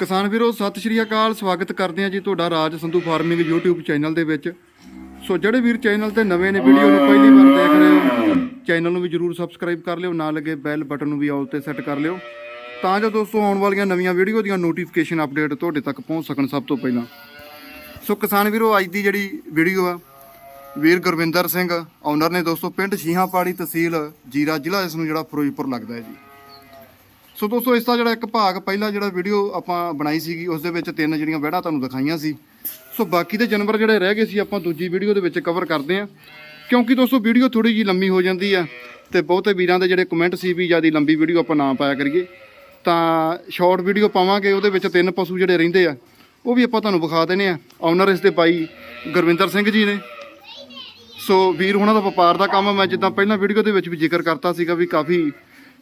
ਕਿਸਾਨ ਵੀਰੋ, ਸਤਿ ਸ਼੍ਰੀ ਅਕਾਲ। ਸਵਾਗਤ ਕਰਦੇ ਹਾਂ ਜੀ ਤੁਹਾਡਾ Raj Sandhu farming YouTube channel ਦੇ ਵਿੱਚ। ਸੋ ਜਿਹੜੇ ਵੀਰ ਚੈਨਲ ਤੇ ਨਵੇਂ ਨੇ ਵੀਡੀਓ ਨੂੰ ਪਹਿਲੀ ਵਾਰ ਦੇਖ ਰਹੇ ਹੋ, ਚੈਨਲ ਨੂੰ ਵੀ ਜਰੂਰ ਸਬਸਕ੍ਰਾਈਬ ਕਰ ਲਿਓ, ਨਾਲ ਲੱਗੇ ਬੈਲ ਬਟਨ ਨੂੰ ਵੀ ਆਲ ਤੇ ਸੈੱਟ ਕਰ ਲਿਓ। ਤਾਂ ਜੋ ਦੋਸਤੋ, ਆਉਣ ਵਾਲੀਆਂ ਨਵੀਆਂ ਵੀਡੀਓ ਦੀਆਂ ਨੋਟੀਫਿਕੇਸ਼ਨ ਅਪਡੇਟ ਤੁਹਾਡੇ ਤੱਕ ਪਹੁੰਚ ਸਕਣ ਸਭ ਤੋਂ ਪਹਿਲਾਂ। ਸੋ ਕਿਸਾਨ ਵੀਰੋ, ਅੱਜ ਦੀ ਜਿਹੜੀ ਵੀਡੀਓ ਆ, ਵੀਰ ਗੁਰਵਿੰਦਰ ਸਿੰਘ ਓਨਰ ਨੇ ਦੋਸਤੋ, ਪਿੰਡ ਸ਼ੀਹਾਪਾੜੀ ਤਹਿਸੀਲ ਜੀਰਾ ਜ਼ਿਲ੍ਹਾ, ਇਸ ਨੂੰ ਜਿਹੜਾ ਫਿਰੋਜ਼ਪੁਰ ਲੱਗਦਾ ਹੈ ਜੀ। ਸੋ ਦੋਸਤੋ, ਇਸ ਦਾ ਜਿਹੜਾ ਇੱਕ ਭਾਗ, ਪਹਿਲਾ ਜਿਹੜਾ ਵੀਡੀਓ ਆਪਾਂ ਬਣਾਈ ਸੀਗੀ, ਉਸ ਦੇ ਵਿੱਚ ਤਿੰਨ ਜਿਹੜੀਆਂ ਵਹਿੜਾਂ ਤੁਹਾਨੂੰ ਦਿਖਾਈਆਂ ਸੀ। ਸੋ ਬਾਕੀ ਦੇ ਜਾਨਵਰ ਜਿਹੜੇ ਰਹਿ ਗਏ ਸੀ, ਆਪਾਂ ਦੂਜੀ ਵੀਡੀਓ ਦੇ ਵਿੱਚ ਕਵਰ ਕਰਦੇ ਹਾਂ। ਕਿਉਂਕਿ ਦੋਸਤੋ ਵੀਡੀਓ ਥੋੜੀ ਜੀ ਲੰਮੀ ਹੋ ਜਾਂਦੀ ਆ ਤੇ ਬਹੁਤੇ ਵੀਰਾਂ ਦੇ ਜਿਹੜੇ ਕਮੈਂਟ ਸੀ ਵੀ ਜ਼ਿਆਦਾ ਲੰਬੀ ਵੀਡੀਓ ਆਪਾਂ ਨਾ ਪਾਇਆ ਕਰੀਏ। ਤਾਂ ਸ਼ਾਰਟ ਵੀਡੀਓ ਪਾਵਾਂਗੇ, ਉਹਦੇ ਵਿੱਚ ਤਿੰਨ ਪਸ਼ੂ ਜਿਹੜੇ ਰਹਿੰਦੇ ਆ, ਉਹ ਵੀ ਆਪਾਂ ਤੁਹਾਨੂੰ ਵਿਖਾ ਦੇਣੇ ਆ ਓਨਰ ਇਸ ਦੇ ਭਾਈ ਗੁਰਵਿੰਦਰ ਸਿੰਘ ਜੀ ਨੇ। ਸੋ ਵੀਰ ਉਹਨਾਂ ਦਾ ਵਪਾਰ ਦਾ ਕੰਮ ਮੈਂ ਜਿੱਦਾਂ ਪਹਿਲਾਂ ਵੀਡੀਓ ਦੇ ਵਿੱਚ ਵੀ ਜ਼ਿਕਰ ਕਰਤਾ ਸੀਗਾ ਵੀ ਕਾਫੀ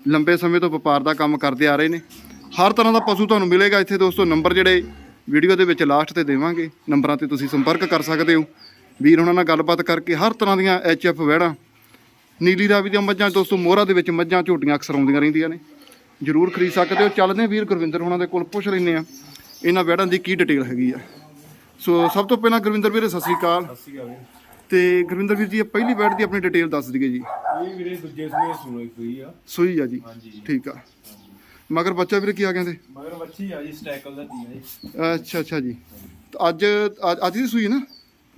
ਲੰਬੇ ਸਮੇਂ ਤੋਂ ਵਪਾਰ ਦਾ ਕੰਮ ਕਰਦੇ ਆ ਰਹੇ ਨੇ। ਹਰ ਤਰ੍ਹਾਂ ਦਾ ਪਸ਼ੂ ਤੁਹਾਨੂੰ ਮਿਲੇਗਾ। ਇੱਥੇ ਦੋਸਤੋ ਨੰਬਰ ਜਿਹੜੇ ਵੀਡੀਓ ਦੇ ਵਿੱਚ ਲਾਸਟ ਤੇ ਦੇਵਾਂਗੇ। ਨੰਬਰਾਂ ਤੇ ਤੁਸੀਂ ਸੰਪਰਕ ਕਰ ਸਕਦੇ ਹੋ। ਵੀਰ ਉਹਨਾਂ ਨਾਲ ਗੱਲਬਾਤ ਕਰਕੇ ਹਰ ਤਰ੍ਹਾਂ ਦੀਆਂ ਐਫ ਵਹਿੜਾਂ, ਨੀਲੀ ਰਾਵੀ ਦੀਆਂ ਮੱਝਾਂ, ਦੋਸਤੋ ਮੋਹਰਾ ਦੇ ਵਿੱਚ ਮੱਝਾਂ ਝੋਟੀਆਂ ਅਕਸਰ ਆਉਂਦੀਆਂ ਰਹਿੰਦੀਆਂ ਨੇ। ਜਰੂਰ ਖਰੀਦ ਸਕਦੇ ਹੋ। ਚੱਲਦੇ ਵੀਰ ਗੁਰਵਿੰਦਰ ਉਹਨਾਂ ਦੇ ਕੋਲ ਪੁੱਛ ਲੈਂਦੇ ਆ ਇਹਨਾਂ ਵਹਿੜਾਂ ਦੀ ਕੀ ਡਿਟੇਲ ਹੈਗੀ ਆ। ਸੋ ਸਭ ਤੋਂ ਪਹਿਲਾਂ ਗੁਰਵਿੰਦਰ ਵੀਰ, ਸਤਿ ਸ੍ਰੀ ਅਕਾਲ। ਸਤਿ ਸ਼੍ਰੀ ਅਕਾਲ ਤੇ ਗੁਰਵਿੰਦਰ ਵੀਰ ਜੀ ਇਹ ਪਹਿਲੀ ਬੈਟ ਦੀ ਆਪਣੀ ਡਿਟੇਲ ਦੱਸ ਦਈਏ ਜੀ। ਇਹ ਵੀਰੇ ਦੂਜੇ ਸੂਏ ਸੁਣੋਈ ਹੋਈ ਆ। ਸੋਈ ਆ ਜੀ। ਹਾਂਜੀ ਠੀਕ ਆ। ਮਗਰ ਬੱਚਾ ਵੀਰੇ ਕੀ ਆ ਕਹਿੰਦੇ? ਮਗਰ ਬੱਚੀ ਆ ਜੀ ਸਟੈਕਲ ਦਾ ਤੀ ਜੀ। ਅੱਛਾ ਅੱਛਾ ਜੀ। ਤਾਂ ਅੱਜ ਅੱਜ- ਅੱਜ ਦੀ ਸੂਈ ਨਾ?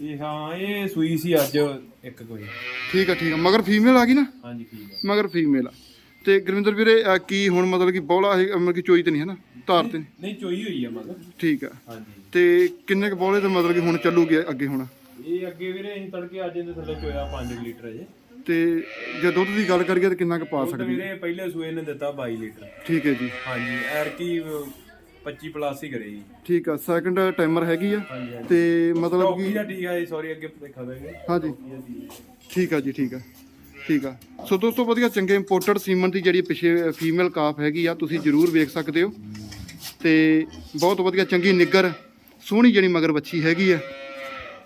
ਇਹ ਹਾਂ ਇਹ ਸੂਈ ਸੀ ਅੱਜ ਇੱਕ ਕੋਈ ਠੀਕ ਆ ਠੀਕ ਆ। ਮਗਰ ਫੀਮੇਲ ਆ ਗਈ ਨਾ? ਹਾਂਜੀ ਠੀਕ ਆ। ਮਗਰ ਫੀਮੇਲ ਆ। ਤੇ ਗੁਰਵਿੰਦਰ ਵੀਰੇ ਅਹ ਕੀ ਹੁਣ ਮਤਲਬ ਕਿ ਬੋਲਾ ਹੈ ਮਤਲਬ ਕਿ ਚੋਈ ਤੇ ਨਹੀਂ ਹੈ ਨਾ? ਧਾਰ ਤੇ ਨਹੀਂ। ਨਹੀਂ ਚੋਈ ਹੋਈ ਆ ਮਗਰ। ਠੀਕ ਆ। ਹਾਂਜੀ। ਤੇ ਕਿੰਨੇ ਕ ਬੋਲੇ ਤੇ ਮਤਲਬ ਕਿ ਹੁਣ ਚੱਲੂਗੀ ਅੱਗੇ ਹੁਣ? ਇਹ ਅੱਗੇ ਵੀਰੇ ਅਸੀਂ ਤੜਕੇ ਅੱਜ ਇਹਦੇ ਥੱਲੇ ਚੋਇਆ 5 ਲੀਟਰ ਅਜੇ ਤੇ ਜੇ ਦੁੱਧ ਦੀ ਗੱਲ ਕਰੀਏ ਤਾਂ ਕਿੰਨਾ ਕ ਪਾ ਦੁੱਧ ਸਕਦੀ ਵੀਰੇ ਪਹਿਲੇ ਸੂਏ ਨੇ ਦਿੱਤਾ 22 ਲੀਟਰ। ਠੀਕ ਹੈ ਜੀ। ਹਾਂਜੀ ਐਰ ਕੀ 25 ਪਲੱਸ ਹੀ ਕਰੇ ਜੀ। ਠੀਕ ਆ ਸੈਕੰਡ ਟਾਈਮਰ ਹੈਗੀ ਆ। ਹਾਂਜੀ ਹਾਂਜੀ। ਤੇ ਮਤਲਬ ਕਿ ਦਾ ਠੀਕ ਆ ਜੀ ਸੌਰੀ ਅੱਗੇ ਦੇਖਾ ਦੇਗੇ ਹਾਂਜੀ। ਠੀਕ ਆ ਜੀ। ਠੀਕ ਆ ਠੀਕ ਆ। ਸੋ ਦੋਸਤੋ ਵਧੀਆ ਚੰਗੇ ਇੰਪੋਰਟਡ ਸੀਮਨ ਦੀ ਜਿਹੜੀ ਪਿਛੇ ਫੀਮੇਲ ਕਾਫ ਹੈਗੀ ਆ ਤੁਸੀਂ ਜਰੂਰ ਵੇਖ ਸਕਦੇ ਹੋ। ਤੇ ਬਹੁਤ ਵਧੀਆ ਚੰਗੀ ਨਿੱਗਰ ਸੋਹਣੀ ਜਿਹੜੀ ਮਗਰ ਬੱਚੀ ਹੈਗੀ ਆ।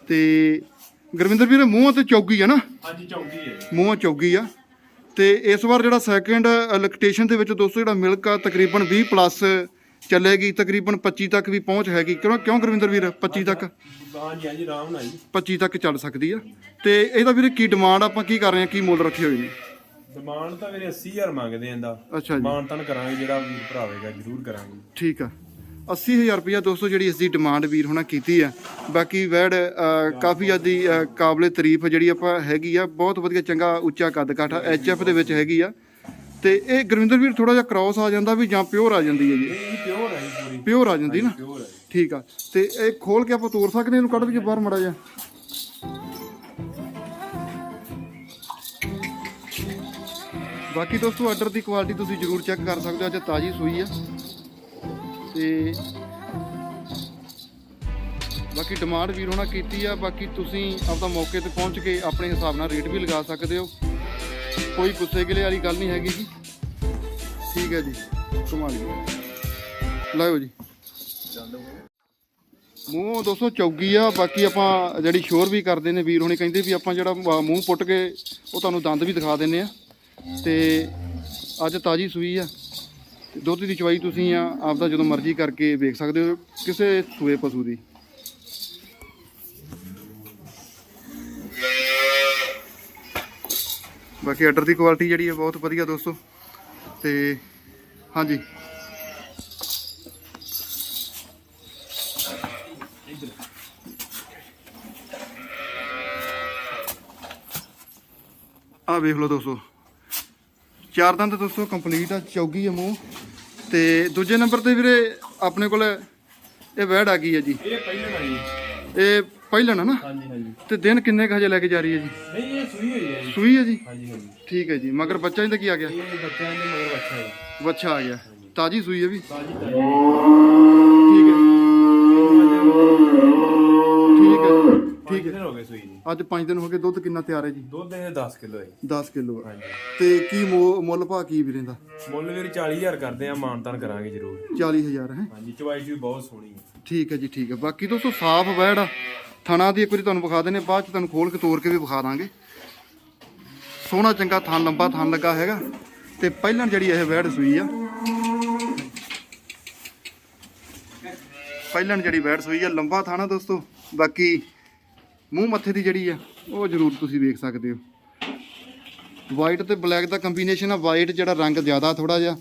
ਤੇ ਗੁਰਵਿੰਦਰ ਵੀਰ ਮੂੰਹਾਂ ਤੇ ਚੌਗੀ ਆ ਨਾ? ਹਾਂਜੀ ਚੌਕੀ ਹੈ। ਮੂੰਹਾਂ ਚੌਗੀ ਆ। ਤੇ ਇਸ ਵਾਰ ਜਿਹੜਾ ਸੈਕੰਡ ਇਲੈਕਟ੍ਰੇਸ਼ਨ ਦੇ ਵਿੱਚ ਦੋਸਤੋ ਜਿਹੜਾ ਮਿਲਕ ਆ ਤਕਰੀਬਨ 20 ਪਲੱਸ ਚੱਲੇਗੀ ਤਕਰੀਬਨ 25 ਤੱਕ ਵੀ ਪਹੁੰਚ ਹੈਗੀ। ਕਿਉਂ ਕਿਉਂ ਗੁਰਵਿੰਦਰ ਵੀਰ 25 ਤੱਕ? ਹਾਂਜੀ ਹਾਂਜੀ ਆਰਾਮ ਨਾਲ ਜੀ। 25 ਤੱਕ ਚੱਲ ਸਕਦੀ ਆ। ਤੇ ਇਹਦਾ ਵੀਰੇ ਕੀ ਡਿਮਾਂਡ ਆਪਾਂ ਕੀ ਕਰ ਰਹੇ ਆ? ਕੀ ਮੁੱਲ ਰੱਖੇ ਹੋਏ ਨੇ? ਡਿਮਾਂਡ ਤਾਂ ਵੀਰੇ 80000 ਮੰਗਦੇ ਆਂ ਦਾ ਅੱਛਾ ਜੀ। ਮਾਨ ਤਨ ਕਰਾਂਗੇ ਜਿਹੜਾ ਵੀਰ ਭਰਾਵੇਗਾ ਜ਼ਰੂਰ ਕਰਾਂਗੇ। ਠੀਕ ਆ। 80000 ਰੁਪਇਆ ਦੋਸਤੋ ਜਿਹੜੀ ਇਸ ਦੀ ਡਿਮਾਂਡ ਵੀਰ ਹੋਣਾ ਕੀਤੀ ਆ ਬਾਕੀ ਵੈੜ ਕਾਫੀ ਜ਼ਿਆਦੀ ਕਾਬਲੇ ਤਾਰੀਫ ਜਿਹੜੀ ਆਪਾਂ ਹੈਗੀ ਆ ਬਹੁਤ ਵਧੀਆ ਚੰਗਾ ਉੱਚਾ ਕੱਦ ਕਾਠਾ ਐਚਐਫ ਦੇ ਵਿੱਚ ਹੈਗੀ ਆ। ਤੇ ਇਹ ਗੁਰਵਿੰਦਰ ਵੀਰ ਥੋੜਾ ਜਿਹਾ ਕ੍ਰਾਸ ਆ ਜਾਂਦਾ ਵੀ ਜਾਂ ਪਿਓਰ ਆ ਜਾਂਦੀ ਹੈ ਜੀ। ਇਹ ਪਿਓਰ ਹੈ ਜੀ ਪੂਰੀ। ਪਿਓਰ ਆ ਜਾਂਦੀ ਨਾ? ਠੀਕ ਆ। ਤੇ ਇਹ ਖੋਲ ਕੇ ਆਪਾਂ ਤੋੜ ਸਕਦੇ ਇਹਨੂੰ ਕੱਢ ਕੇ ਬਾਹਰ ਮੜਾ ਜਾ ਬਾਕੀ ਦੋਸਤੋ ਆਰਡਰ ਦੀ ਕੁਆਲਿਟੀ ਤੁਸੀਂ ਜਰੂਰ ਚੈੱਕ ਕਰ ਸਕਦੇ ਹੋ ਅੱਜ ਤਾਜੀ ਸੂਈ ਆ। ਤੇ ਬਾਕੀ ਡਿਮਾਂਡ ਵੀਰ ਹੋਣਾ ਕੀਤੀ ਆ, ਬਾਕੀ ਤੁਸੀਂ ਆਪਦਾ ਮੌਕੇ ਤੇ ਪਹੁੰਚ ਕੇ ਆਪਣੇ ਹਿਸਾਬ ਨਾਲ ਰੇਟ ਵੀ ਲਗਾ ਸਕਦੇ ਹੋ। ਕੋਈ ਗੁੱਸੇ ਗਿਲੇ ਵਾਲੀ ਗੱਲ ਨਹੀਂ ਹੈਗੀ ਜੀ। ਠੀਕ ਹੈ ਜੀ ਕਮਾਲ ਜੀ ਲਾਓ ਜੀ। ਮੂੰਹ ਦੋਸਤੋ ਚੌਗੀ ਆ, ਬਾਕੀ ਆਪਾਂ ਜਿਹੜੀ ਸ਼ੋਰ ਵੀ ਕਰਦੇ ਨੇ ਵੀਰ ਹੁਣੇ, ਕਹਿੰਦੇ ਵੀ ਆਪਾਂ ਜਿਹੜਾ ਮੂੰਹ ਪੁੱਟ ਕੇ ਉਹ ਤੁਹਾਨੂੰ ਦੰਦ ਵੀ ਦਿਖਾ ਦਿੰਨੇ ਆ। ਤੇ ਅੱਜ ਤਾਜੀ ਸੂਈ ਆ। ਤੇ ਦੁੱਧ ਦੀ ਚਵਾਈ ਤੁਸੀਂ ਆ ਆਪਦਾ ਜਦੋਂ ਮਰਜ਼ੀ ਕਰਕੇ ਵੇਖ ਸਕਦੇ ਹੋ ਕਿਸੇ ਸੂਏ ਪਸ਼ੂ ਦੀ? ਬਾਕੀ ਆਰਡਰ ਦੀ ਕੁਆਲਿਟੀ ਜਿਹੜੀ ਹੈ ਬਹੁਤ ਵਧੀਆ ਦੋਸਤੋ। ਤੇ ਹਾਂਜੀ। ਆ ਵੇਖ ਲਓ ਦੋਸਤੋ। ਚਾਰ ਦੰਦ ਦੋਸਤੋ ਕੰਪਲੀਟ ਆ, ਚੌਗੀ ਆ ਮੂੰਹ। ਤੇ ਦੂਜੇ ਨੰਬਰ ਤੇ ਵੀਰੇ ਆਪਣੇ ਕੋਲ ਇਹ ਵੈੜ ਆ ਗਈ ਹੈ ਜੀ। ਇਹ ਪਹਿਲੇ ਵਾਲੀ ਇਹ ਪਹਿਲਣ ਹੈ ਨਾ? ਹਾਂਜੀ ਹਾਂਜੀ। ਤੇ ਦਿਨ ਕਿੰਨੇ ਕੁ ਹਜੇ ਲੈ ਕੇ ਜਾ ਰਹੀ ਹੈ ਜੀ? ਨਹੀਂ ਇਹ ਸੂਈ ਹੋਈ ਹੈ ਜੀ। ਸੂਈ ਹੈ ਜੀ? ਹਾਂਜੀ ਹਾਂਜੀ। ਠੀਕ ਹੈ ਜੀ। ਮਗਰ ਬੱਚਾ ਇਹਦਾ ਕੀ ਆ ਗਿਆ? ਇਹ ਬੱਚਿਆਂ ਦੇ ਮਗਰ ਬੱਚਾ ਹੈ। ਬੱਚਾ ਆ ਗਿਆ। ਤਾਜੀ ਸੂਈ ਹੈ ਵੀ। ਤਾਜੀ ਤਾਜੀ। ਠੀਕ ਹੈ ਹੋ ਗਏ ਸੂਈ ਜੀ? ਅੱਜ 5 ਦਿਨ ਹੋ ਗਏ ਦੁੱਧ ਕਿੰਨਾ ਤਿਆਰ ਹੈ ਜੀ? ਦੁੱਧ ਇਹ 10 ਕਿਲੋ ਹੈ 10 ਕਿਲੋ ਹਾਂਜੀ। ਤੇ ਕੀ ਮੁ- ਮੁੱਲ ਭਾ ਕੀ ਵੀਰੇ ਦਾ? ਮੁੱਲ ਵੀਰ 40000 ਕਰਦੇ ਆ ਮਾਨਤਾਨ ਕਰਾਂਗੇ ਜ਼ਰੂਰ। 40000 ਹੈ? ਹਾਂਜੀ ਚਵਾਈ ਵੀ ਬਹੁਤ ਸੋਹਣੀ ਹੈ। ਠੀਕ ਹੈ ਜੀ ਠੀਕ ਹੈ। ਬਾਕੀ ਦੋਸਤੋ ਸਾਫ਼ ਵੈੜ ਆ। ਥਣਾ ਦੀ ਇੱਕ ਵਾਰੀ ਤੁਹਾਨੂੰ ਵਿਖਾ ਦਿੰਨੇ ਬਾਅਦ ਚ ਤੁਹਾਨੂੰ ਖੋਲ ਕੇ ਤੋੜ ਕੇ ਵੀ ਵਿਖਾ ਦਾਂਗੇ। ਸੋਹਣਾ ਚੰਗਾ ਥਣ ਲੰਬਾ ਥਣ ਲੱਗਾ ਹੈਗਾ। ਤੇ ਪਹਿਲਾਂ ਜਿਹੜੀ ਇਹ ਵੈੜ ਸੂਈ ਆ ਪਹਿਲਣ ਜਿਹੜੀ ਵੈੜ ਸੂਈ ਆ ਲੰਬਾ ਥਾਣਾ ਦੋਸਤੋ। ਬਾਕੀ ਮੂੰਹ ਮੱਥੇ ਦੀ ਜਿਹੜੀ ਆ, ਉਹ ਜ਼ਰੂਰ ਤੁਸੀਂ ਵੇਖ ਸਕਦੇ ਹੋ। ਵਾਈਟ ਤੇ ਬਲੈਕ ਦਾ ਕੰਬੀਨੇਸ਼ਨ ਆ। ਵਾਈਟ ਜਿਹੜਾ ਰੰਗ ਜ਼ਿਆਦਾ ਥੋੜਾ ਜਿਹਾ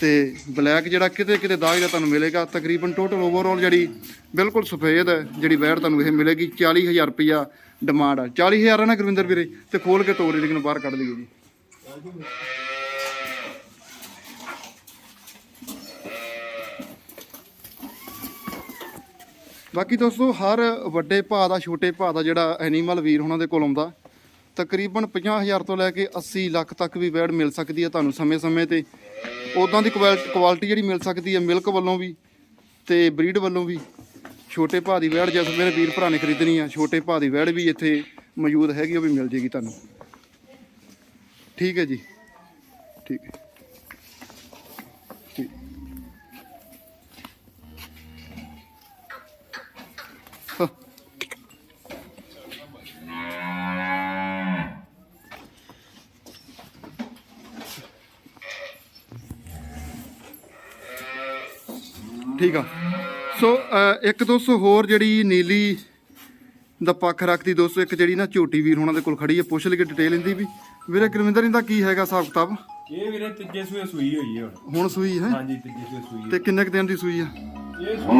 ਤੇ ਬਲੈਕ ਜਿਹੜਾ ਕਿਤੇ ਕਿਤੇ ਦਾਗ ਦਾ ਤੁਹਾਨੂੰ ਮਿਲੇਗਾ। ਤਕਰੀਬਨ ਟੋਟਲ ਓਵਰਆਲ ਜਿਹੜੀ ਬਿਲਕੁਲ ਸਫੇਦ ਹੈ, ਜਿਹੜੀ ਵੈਟ ਤੁਹਾਨੂੰ ਇਹ ਮਿਲੇਗੀ। 40000 ਰੁਪਇਆ ਡਿਮਾਂਡ ਆ। 40000 ਆ ਨਾ ਗੁਰਵਿੰਦਰ ਵੀਰੇ, ਤੇ ਖੋਲ ਕੇ ਤੋਰੇ ਲੇਕਿਨ ਬਾਹਰ ਕੱਢ ਲਈਏ ਜੀ। ਬਾਕੀ ਦੋਸਤੋ, ਹਰ ਵੱਡੇ ਭਾਅ ਦਾ, ਛੋਟੇ ਭਾਅ ਦਾ ਜਿਹੜਾ ਐਨੀਮਲ ਵੀਰ ਉਹਨਾਂ ਦੇ ਕੋਲ ਆਉਂਦਾ, ਤਕਰੀਬਨ 50000 ਤੋਂ ਲੈ ਕੇ 80 ਲੱਖ ਤੱਕ ਵੀ ਵੈੜ ਮਿਲ ਸਕਦੀ ਹੈ ਤੁਹਾਨੂੰ ਸਮੇਂ-ਸਮੇਂ ਤੇ। ਉਦਾਂ ਦੀ ਕੁਆਲਿਟੀ ਜਿਹੜੀ ਮਿਲ ਸਕਦੀ ਹੈ ਮਿਲਕ ਵੱਲੋਂ ਵੀ ਤੇ ਬਰੀਡ ਵੱਲੋਂ ਵੀ। ਛੋਟੇ ਭਾਅ ਦੀ ਵੈੜ ਜਿਸ ਮੇਰੇ ਵੀਰ ਭਰਾ ਨੇ ਖਰੀਦਣੀ ਆ, ਛੋਟੇ ਭਾਅ ਦੀ ਵੈੜ ਵੀ ਇੱਥੇ ਮੌਜੂਦ ਹੈਗੀ ਉਹ ਵੀ ਮਿਲ ਜੇਗੀ ਤੁਹਾਨੂੰ। ਠੀਕ ਹੈ ਜੀ। ਠੀਕ ਹੈ। ਠੀਕ ਆ। ਸੋ ਇੱਕ ਦੋਸਤੋ ਹੋਰ ਜਿਹੜੀ ਨੀਲੀ ਦਾ ਪੱਖ ਰੱਖਦੀ ਦੋਸਤੋ ਇੱਕ ਜਿਹੜੀ ਨਾ ਝੋਟੀ ਵੀਰ ਉਹਨਾਂ ਦੇ ਕੋਲ ਖੜੀ ਹੈ ਪੁੱਛ ਲਈ ਡਿਟੇਲ ਇਹਦੀ ਵੀ। ਵੀਰੇ ਗੁਰਵਿੰਦਰ ਇਹਦਾ ਕੀ ਹੈਗਾ ਹਿਸਾਬ ਕਿਤਾਬ? ਇਹ ਵੀਰੇ ਤੀਜੇ ਸੂਏ ਸੂਈ ਹੋਈ ਹੈ ਹੁਣ। ਹੁਣ ਸੂਈ ਹੈ? ਹਾਂਜੀ ਤੀਜੇ ਸੂਏ ਸੂਈ ਤੇ ਕਿੰਨੇ ਕੁ ਦਿਨ ਦੀ ਸੂਈ ਆ? ਹੈ। ਇਹ ਸੂਈ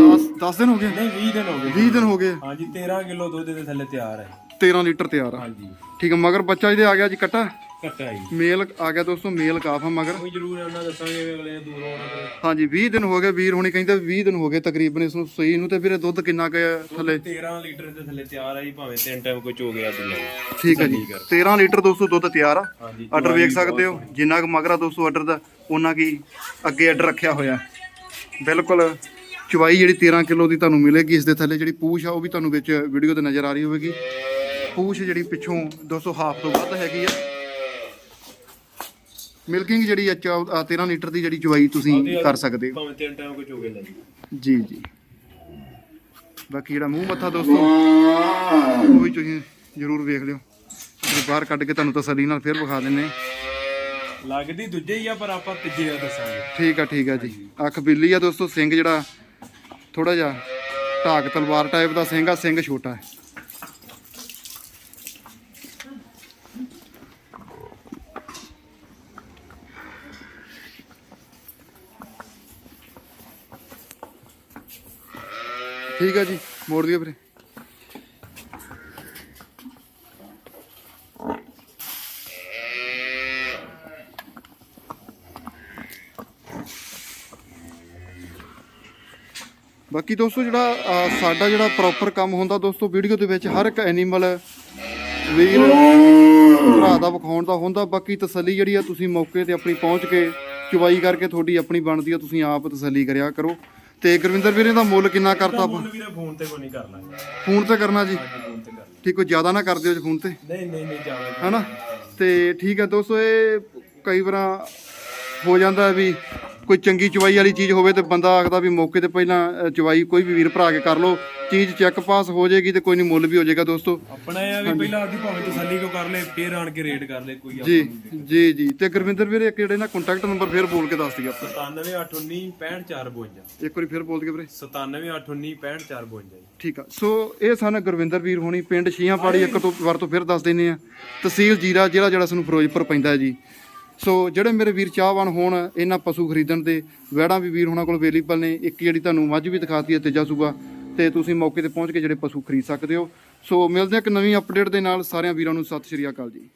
10 10 ਦਿਨ ਹੋ ਗਏ? ਨਹੀਂ 20 ਦਿਨ ਹੋ ਗਏ। 20 ਦਿਨ ਹੋ ਗਏ। ਹਾਂਜੀ 13 ਕਿਲੋ ਦੁੱਧ ਦੇ ਥੱਲੇ ਤਿਆਰ ਹੈ। 13 ਲੀਟਰ ਤਿਆਰ ਆ। ਹਾਂਜੀ। ਠੀਕ ਹੈ ਮਗਰ ਬੱਚਾ ਇਹਦੇ ਆ ਗਿਆ ਜੀ ਕੱਟਾ। ਜੀ। ਮੇਲ ਆ ਗਿਆ ਦੋਸਤੋ ਮੇਲ ਕਾਫ ਆ ਮਗਰ। ਕੋਈ ਜ਼ਰੂਰ ਉਹਨਾਂ ਦੱਸਾਂਗੇ ਵੀ ਅਗਲੇ ਦੂਰੋਂ ਆਉਣਾ ਹਾਂਜੀ 20 ਦਿਨ ਹੋ ਗਏ ਵੀਰ ਹੁਣੀ ਕਹਿੰਦੇ 20 ਦਿਨ ਹੋ ਗਏ ਤਕਰੀਬਨ ਇਸ ਨੂੰ ਸੂਈ ਨੂੰ ਤੇ ਵੀਰੇ ਦੁੱਧ ਕਿੰਨਾ ਕੁ ਹੈ ਥੱਲੇ? 13 ਲੀਟਰ ਦੇ ਥੱਲੇ ਤਿਆਰ ਜੀ ਭਾਵੇਂ ਤਿੰਨ ਟਾਈਮ ਕੁਝ ਹੋ ਗਿਆ ਸੀ ਠੀਕ ਹੈ ਜੀ। 13 ਲੀਟਰ ਦੋਸਤੋ ਦੁੱਧ ਤਿਆਰ ਆ। ਹਾਂਜੀ ਆਰਡਰ ਵੇਖ ਸਕਦੇ ਹੋ ਜਿੰਨਾ ਕੁ ਮਗਰਾ ਦੋਸਤੋ ਆਰਡਰ ਦਾ ਉਹਨਾਂ ਕੀ ਅੱਗੇ ਆਰਡਰ ਰੱਖਿਆ ਹੋਇਆ। ਬਿਲਕੁਲ ਚਵਾਈ ਜਿਹੜੀ 13 ਕਿਲੋ ਦੀ ਤੁਹਾਨੂੰ ਮਿਲੇਗੀ ਇਸ ਦੇ ਥੱਲੇ ਜਿਹੜੀ ਪੂਛ ਆ ਉਹ ਵੀ ਤੁਹਾਨੂੰ ਵਿੱਚ ਵੀਡੀਓ ਤੇ ਨਜ਼ਰ ਆ ਰਹੀ ਹੋਵੇਗੀ। ਪੂਛ ਜਿਹੜੀ ਪਿੱਛੋਂ 200 ਹਾਫ ਤੋਂ ਵੱਧ ਹੈਗੀ ਆ। ਮਿਲਕਿੰਗ ਜਿਹੜੀ ਆ ਚੌ- ਆ 13 ਲੀਟਰ ਦੀ ਜਿਹੜੀ ਚਵਾਈ ਤੁਸੀਂ ਕਰ ਸਕਦੇ ਹੋ। ਭਾਵੇਂ ਤਿੰਨ ਟਾਈਮ ਕੁਝ ਹੋ ਗਿਆ ਜੀ ਜੀ ਜੀ। ਬਾਕੀ ਜਿਹੜਾ ਮੂੰਹ ਮੱਥਾ ਦੋਸਤੋ ਉਹ ਵੀ ਤੁਸੀਂ ਜ਼ਰੂਰ ਵੇਖ ਲਿਓ। ਤੇ ਬਾਹਰ ਕੱਢ ਕੇ ਤੁਹਾਨੂੰ ਤਸੱਲੀ ਨਾਲ ਫਿਰ ਵਿਖਾ ਦਿੰਨੇ। ਲੱਗਦੀ ਦੂਜੇ ਹੀ ਆ ਪਰ ਆਪਾਂ ਤੀਜੇ ਆ ਦੱਸਾਂਗੇ। ਠੀਕ ਆ ਠੀਕ ਆ ਜੀ। ਅੱਖ ਬਿੱਲੀ ਆ ਦੋਸਤੋ ਸਿੰਘ ਜਿਹੜਾ ਥੋੜਾ ਜਿਹਾ ਢਾਕ ਤਲਵਾਰ ਟਾਈਪ ਦਾ ਸਿੰਘ ਆ ਸਿੰਘ ਛੋਟਾ ਹੈ। ਠੀਕ ਆ ਜੀ, ਮੋੜ ਦਿਓ ਵੀਰੇ। ਬਾਕੀ ਦੋਸਤੋ ਜਿਹੜਾ ਸਾਡਾ ਜਿਹੜਾ ਪ੍ਰੋਪਰ ਕੰਮ ਹੁੰਦਾ ਦੋਸਤੋ ਵੀਡੀਓ ਦੇ ਵਿੱਚ ਹਰ ਇੱਕ ਐਨੀਮਲ ਵੀਰ ਭਰਾ ਦਾ ਵਿਖਾਉਣ ਦਾ ਹੁੰਦਾ। ਬਾਕੀ ਤਸੱਲੀ ਜਿਹੜੀ ਆ, ਤੁਸੀਂ ਮੌਕੇ ਤੇ ਆਪਣੀ ਪਹੁੰਚ ਕੇ ਚੁਵਾਈ ਕਰਕੇ ਤੁਹਾਡੀ ਆਪਣੀ ਬਣਦੀ ਆ, ਤੁਸੀਂ ਆਪ ਤਸੱਲੀ ਕਰਿਆ ਕਰੋ। ਤੇ ਗੁਰਵਿੰਦਰ ਵੀਰੇ ਦਾ ਮੁੱਲ ਕਿੰਨਾ ਕਰਤਾ ਆਪਾਂ? ਮੁੱਲ ਵੀਰੇ ਫੋਨ ਤੇ ਕੋਈ ਨਹੀਂ ਕਰ ਲਾਂਗੇ ਫੋਨ ਤੇ ਕਰਨਾ ਜੀ? ਫੋਨ ਤੇ ਕਰ ਲਾਂਗੇ ਠੀਕ ਕੋਈ ਜ਼ਿਆਦਾ ਨਾ ਕਰ ਦਿਓ ਜੀ ਫੋਨ ਤੇ। ਨਹੀਂ ਨਹੀਂ ਨਹੀਂ ਜਾਵੇ ਹਨਾ? ਤੇ ਠੀਕ ਹੈ ਦੋਸਤੋ ਇਹ ਕਈ ਵਾਰਾਂ ਹੋ ਜਾਂਦਾ ਵੀ ਕੋਈ ਚੰਗੀ ਚਵਾਈ ਵਾਲੀ ਚੀਜ਼ ਹੋਵੇ ਤੇ ਬੰਦਾ ਆਖਦਾ ਵੀ ਮੌਕੇ ਤੇ ਪਹਿਲਾਂ ਅ, ਚਵਾਈ ਕੋਈ ਵੀ ਵੀਰ ਭਰਾ ਕੇ ਕਰ ਲਓ। ਚੀਜ਼ ਚੈੱਕ ਪਾਸ ਹੋ ਜਾਏਗੀ ਤੇ ਕੋਈ ਨਹੀਂ ਮੁੱਲ ਵੀ ਹੋ ਜਾਏਗਾ ਦੋਸਤੋ। ਆਪਣਾ ਇਹ ਆ ਵੀ ਪਹਿਲਾਂ ਆਪਦੀ ਭਾਵੇਂ ਤਸੱਲੀ ਕੋ ਕਰ ਲੈ ਫੇਰ ਆਣ ਕੇ ਰੇਟ ਕਰ ਲੈ ਕੋਈ ਜੀ ਜੀ ਜੀ। ਤੇ ਗੁਰਵਿੰਦਰ ਵੀਰੇ ਇੱਕ ਜਿਹੜੇ ਨਾ ਕੰਟੈਕਟ ਨੰਬਰ ਫੇਰ ਬੋਲ ਕੇ ਦੱਸ ਦਈਏ ਆਪਾਂ। 97819 65452 ਇੱਕ ਵਾਰੀ ਫੇਰ ਬੋਲ ਦਈਏ ਵੀਰੇ। 97819 65452 ਠੀਕ ਆ। ਸੋ ਇਹ ਸਨ ਗੁਰਵਿੰਦਰ ਵੀਰ ਹੋਣੀ ਪਿੰਡ ਛੀਆਂ ਪਾੜੀ ਇੱਕ ਤੋਂ ਵਾਰ ਤੋਂ ਫਿਰ ਦੱਸ ਦਿੰਨੇ ਆ। ਤਹਿਸੀਲ ਜੀਰਾ ਜ਼ਿਲ੍ਹਾ ਜਿਹੜਾ ਸਾਨੂੰ ਫਿਰੋਜ਼ਪੁਰ ਪੈਂਦਾ ਜੀ। ਸੋ ਜਿਹੜੇ ਮੇਰੇ ਵੀਰ ਚਾਹਵਾਨ ਹੋਣ ਇਹਨਾਂ ਪਸ਼ੂ ਖਰੀਦਣ ਦੇ ਵੈੜਾਂ ਵੀ ਵੀਰ ਹੋਣਾ ਕੋਲ ਅਵੇਲੇਬਲ ਨੇ। ਇੱਕ ਜਿਹੜੀ ਤੁਹਾਨੂੰ ਮੱਝ ਵੀ ਦਿਖਾਤੀ ਹੈ ਤੇਜਾ ਸੂਬਾ ਤੇ ਤੁਸੀਂ ਮੌਕੇ ਤੇ ਪਹੁੰਚ ਕੇ ਜਿਹੜੇ ਪਸ਼ੂ ਖਰੀਦ ਸਕਦੇ ਹੋ। ਸੋ ਮਿਲਦੇ ਹਾਂ ਇੱਕ ਨਵੀਂ ਅਪਡੇਟ ਦੇ ਨਾਲ। ਸਾਰਿਆਂ ਵੀਰਾਂ ਨੂੰ ਸਤਿ ਸ਼੍ਰੀ ਅਕਾਲ ਜੀ।